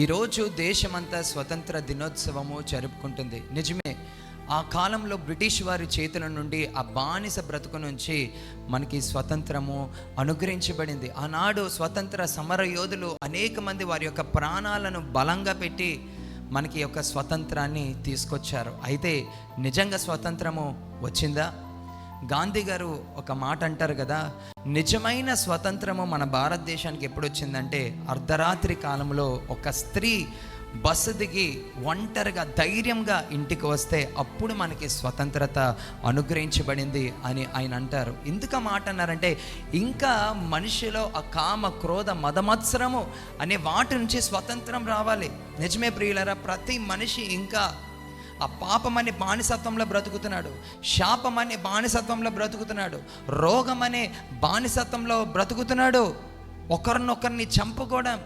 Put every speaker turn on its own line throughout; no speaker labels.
ఈరోజు దేశమంతా స్వతంత్ర దినోత్సవము జరుపుకుంటుంది. నిజమే ఆ కాలంలో బ్రిటిష్ వారి చేతుల నుండి ఆ బానిస బ్రతుకు నుంచి మనకి స్వతంత్రము అనుగ్రహించబడింది. ఆనాడు స్వతంత్ర సమర యోధులు అనేక మంది వారి యొక్క ప్రాణాలను బలంగా పెట్టి మనకి యొక్క స్వతంత్రాన్ని తీసుకొచ్చారు. అయితే నిజంగా స్వతంత్రము వచ్చిందా? గాంధీ గారు ఒక మాట అంటారు కదా నిజమైన స్వతంత్రము మన భారతదేశానికి ఎప్పుడు వచ్చిందంటే అర్ధరాత్రి కాలంలో ఒక స్త్రీ బస్సు దిగి ఒంటరిగా ధైర్యంగా ఇంటికి వస్తే అప్పుడు మనకి స్వతంత్రత అనుగ్రహించబడింది అని ఆయన అంటారు. ఎందుకు మాట అన్నారంటే ఇంకా మనిషిలో ఆ కామ క్రోధ మదమత్సరము అనే వాటి నుంచి స్వతంత్రం రావాలి. నిజమే ప్రియులరా ప్రతి మనిషి ఇంకా ఆ పాపం అనే బానిసత్వంలో బ్రతుకుతున్నాడు శాపం అనే బానిసత్వంలో బ్రతుకుతున్నాడు రోగం అనే బానిసత్వంలో బ్రతుకుతున్నాడు. ఒకరినొకరిని చంపుకోవడం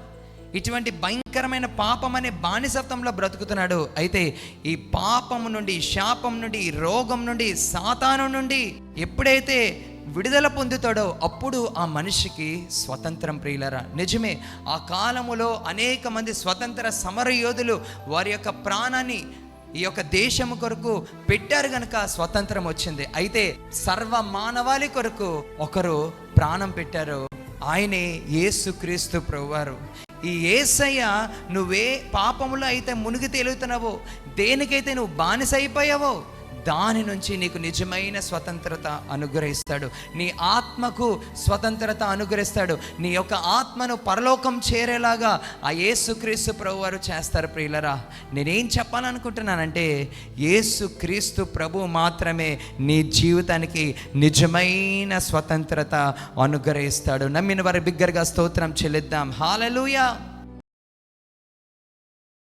ఇటువంటి భయంకరమైన పాపం అనే బానిసత్వంలో బ్రతుకుతున్నాడు. అయితే ఈ పాపము నుండి శాపం నుండి రోగం నుండి సాతాను నుండి ఎప్పుడైతే విడుదల పొందుతాడో అప్పుడు ఆ మనిషికి స్వతంత్రం ప్రియులరా. నిజమే ఆ కాలములో అనేక మంది స్వతంత్ర సమర యోధులు వారి యొక్క ప్రాణాన్ని ఈ యొక్క దేశము కొరకు పెట్టారు గనక స్వతంత్రం వచ్చింది. అయితే సర్వ మానవాళి కొరకు ఒకరు ప్రాణం పెట్టారు. ఆయనే యేసు క్రీస్తు ప్రభువారు. ఈ ఏసయ్య నువ్వే పాపములో అయితే మునిగి తేలుతున్నావో. దేనికైతే నువ్వు బానిస అయిపోయావో దాని నుంచి నీకు నిజమైన స్వతంత్రత అనుగ్రహిస్తాడు. నీ ఆత్మకు స్వతంత్రత అనుగ్రహిస్తాడు. నీ యొక్క ఆత్మను పరలోకం చేరేలాగా ఆ యేసుక్రీస్తు ప్రభు వారు చేస్తారు ప్రియులరా. నేనేం చెప్పాలనుకుంటున్నానంటే యేసుక్రీస్తు ప్రభు మాత్రమే నీ జీవితానికి నిజమైన స్వతంత్రత అనుగ్రహిస్తాడు. నమ్మిన వారి బిగ్గరగా స్తోత్రం చెల్లిద్దాం. హాలలుయా